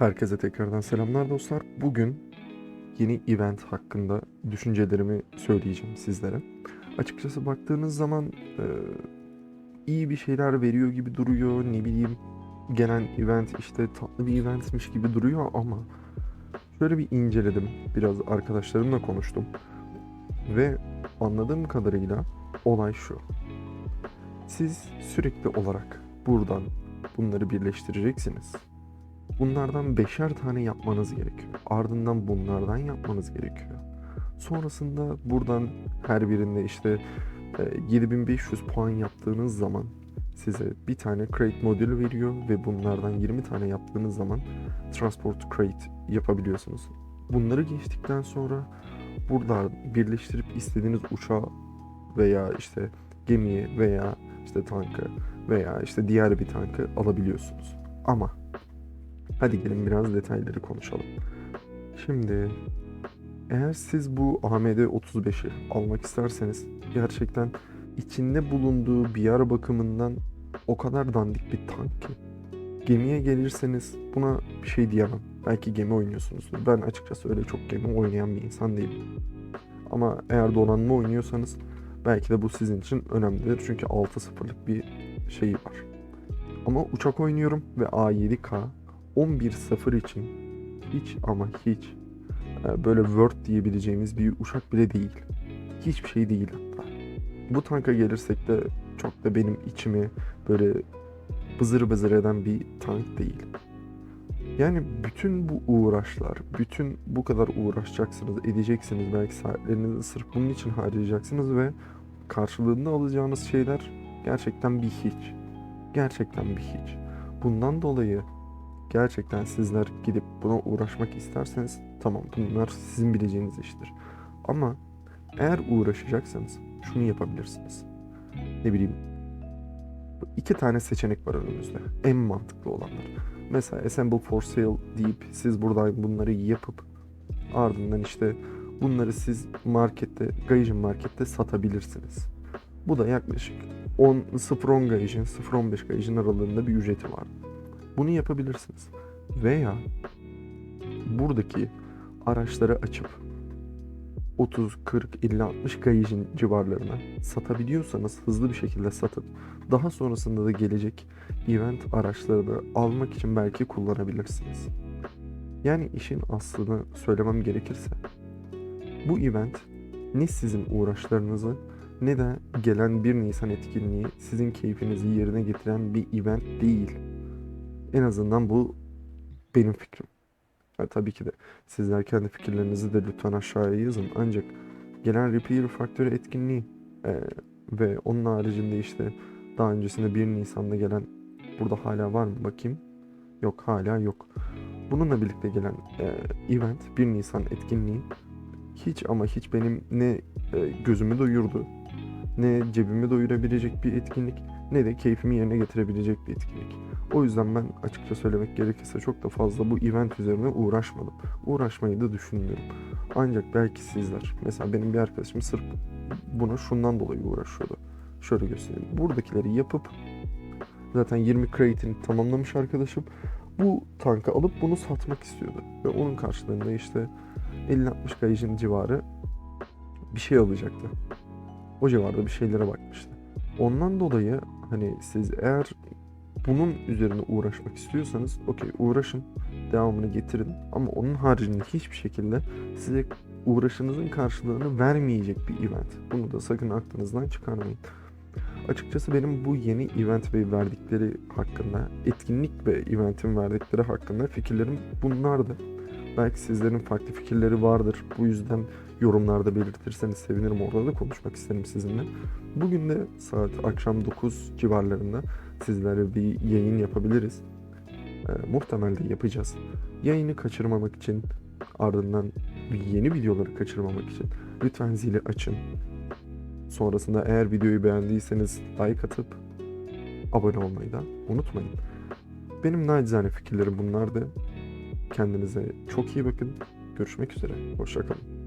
Herkese tekrardan selamlar dostlar. Bugün yeni event hakkında düşüncelerimi söyleyeceğim sizlere. Açıkçası baktığınız zaman e, iyi bir şeyler veriyor gibi duruyor. Ne bileyim gelen event işte tatlı bir eventmiş gibi duruyor ama şöyle bir inceledim. Biraz arkadaşlarımla konuştum. Ve anladığım kadarıyla olay şu. Siz sürekli olarak buradan bunları birleştireceksiniz. Bunlardan beşer tane yapmanız gerekiyor. Ardından bunlardan yapmanız gerekiyor. Sonrasında buradan her birinde işte e, 7500 puan yaptığınız zaman size bir tane crate modül veriyor ve bunlardan 20 tane yaptığınız zaman transport crate yapabiliyorsunuz. Bunları geçtikten sonra burada birleştirip istediğiniz uçağı veya işte gemiyi veya işte tankı veya işte diğer bir tankı alabiliyorsunuz. Ama hadi gelin biraz detayları konuşalım. Şimdi eğer siz bu AMD 35'i almak isterseniz gerçekten içinde bulunduğu bir yer bakımından o kadar dandik bir tank ki. Gemiye gelirseniz buna bir şey diyemem. Belki gemi oynuyorsunuzdur. Ben açıkçası öyle çok gemi oynayan bir insan değilim. Ama eğer donanma oynuyorsanız belki de bu sizin için önemlidir. Çünkü 6-0'lık bir şeyi var. Ama uçak oynuyorum ve A7K 11-0 için hiç ama hiç e, böyle Word diyebileceğimiz bir uçak bile değil. Hiçbir şey değil hatta. Bu tanka gelirsek de çok da benim içimi böyle bızır bızır eden bir tank değil. Yani bütün bu uğraşlar, bütün bu kadar uğraşacaksınız, edeceksiniz. Belki saatlerinizi sırf bunun için harcayacaksınız ve karşılığında alacağınız şeyler gerçekten bir hiç. Gerçekten bir hiç. Bundan dolayı gerçekten sizler gidip buna uğraşmak isterseniz tamam bunlar sizin bileceğiniz iştir. Ama eğer uğraşacaksanız şunu yapabilirsiniz. Ne bileyim iki tane seçenek var önümüzde. En mantıklı olanlar. Mesela Assemble for Sale deyip siz buradan bunları yapıp ardından işte bunları siz markette, Gaijin markette satabilirsiniz. Bu da yaklaşık 10 0.10 Gaijin, 0.15 Gaijin aralığında bir ücreti var. Bunu yapabilirsiniz. Veya buradaki araçları açıp 30, 40, 50, 60 Gaijin civarlarına satabiliyorsanız hızlı bir şekilde satıp daha sonrasında da gelecek event araçlarını almak için belki kullanabilirsiniz. Yani işin aslını söylemem gerekirse bu event ne sizin uğraşlarınızı ne de gelen 1 Nisan etkinliği sizin keyfinizi yerine getiren bir event değil. En azından bu benim fikrim. Ha, tabii ki de sizler kendi fikirlerinizi de lütfen aşağıya yazın. Ancak gelen Repair Factory etkinliği e, ve onun haricinde işte daha öncesinde 1 Nisan'da gelen burada hala var mı bakayım. Yok hala yok. Bununla birlikte gelen e, event 1 Nisan etkinliği hiç ama hiç benim ne e, gözümü doyurdu ne cebimi doyurabilecek bir etkinlik ne de keyfimi yerine getirebilecek bir etkinlik. O yüzden ben açıkça söylemek gerekirse çok da fazla bu event üzerine uğraşmadım. Uğraşmayı da düşünmüyorum. Ancak belki sizler, mesela benim bir arkadaşım sırf buna şundan dolayı uğraşıyordu. Şöyle göstereyim. Buradakileri yapıp zaten 20 crate'ini tamamlamış arkadaşım. Bu tankı alıp bunu satmak istiyordu. Ve onun karşılığında işte 50-60 gaijin civarı bir şey alacaktı. O civarda bir şeylere bakmıştı. Ondan dolayı hani siz eğer bunun üzerine uğraşmak istiyorsanız okey uğraşın devamını getirin ama onun haricinde hiçbir şekilde size uğraşınızın karşılığını vermeyecek bir event. Bunu da sakın aklınızdan çıkarmayın. Açıkçası benim bu yeni event ve verdikleri hakkında, etkinlik ve eventin verdikleri hakkında fikirlerim bunlardı. Belki sizlerin farklı fikirleri vardır. Bu yüzden yorumlarda belirtirseniz sevinirim. Orada da konuşmak isterim sizinle. Bugün de saat akşam 9 civarlarında sizlere bir yayın yapabiliriz. E, muhtemelen de yapacağız. Yayını kaçırmamak için ardından yeni videoları kaçırmamak için lütfen zili açın. Sonrasında eğer videoyu beğendiyseniz like atıp abone olmayı da unutmayın. Benim nacizane fikirlerim bunlardı. Kendinize çok iyi bakın. Görüşmek üzere. Hoşçakalın.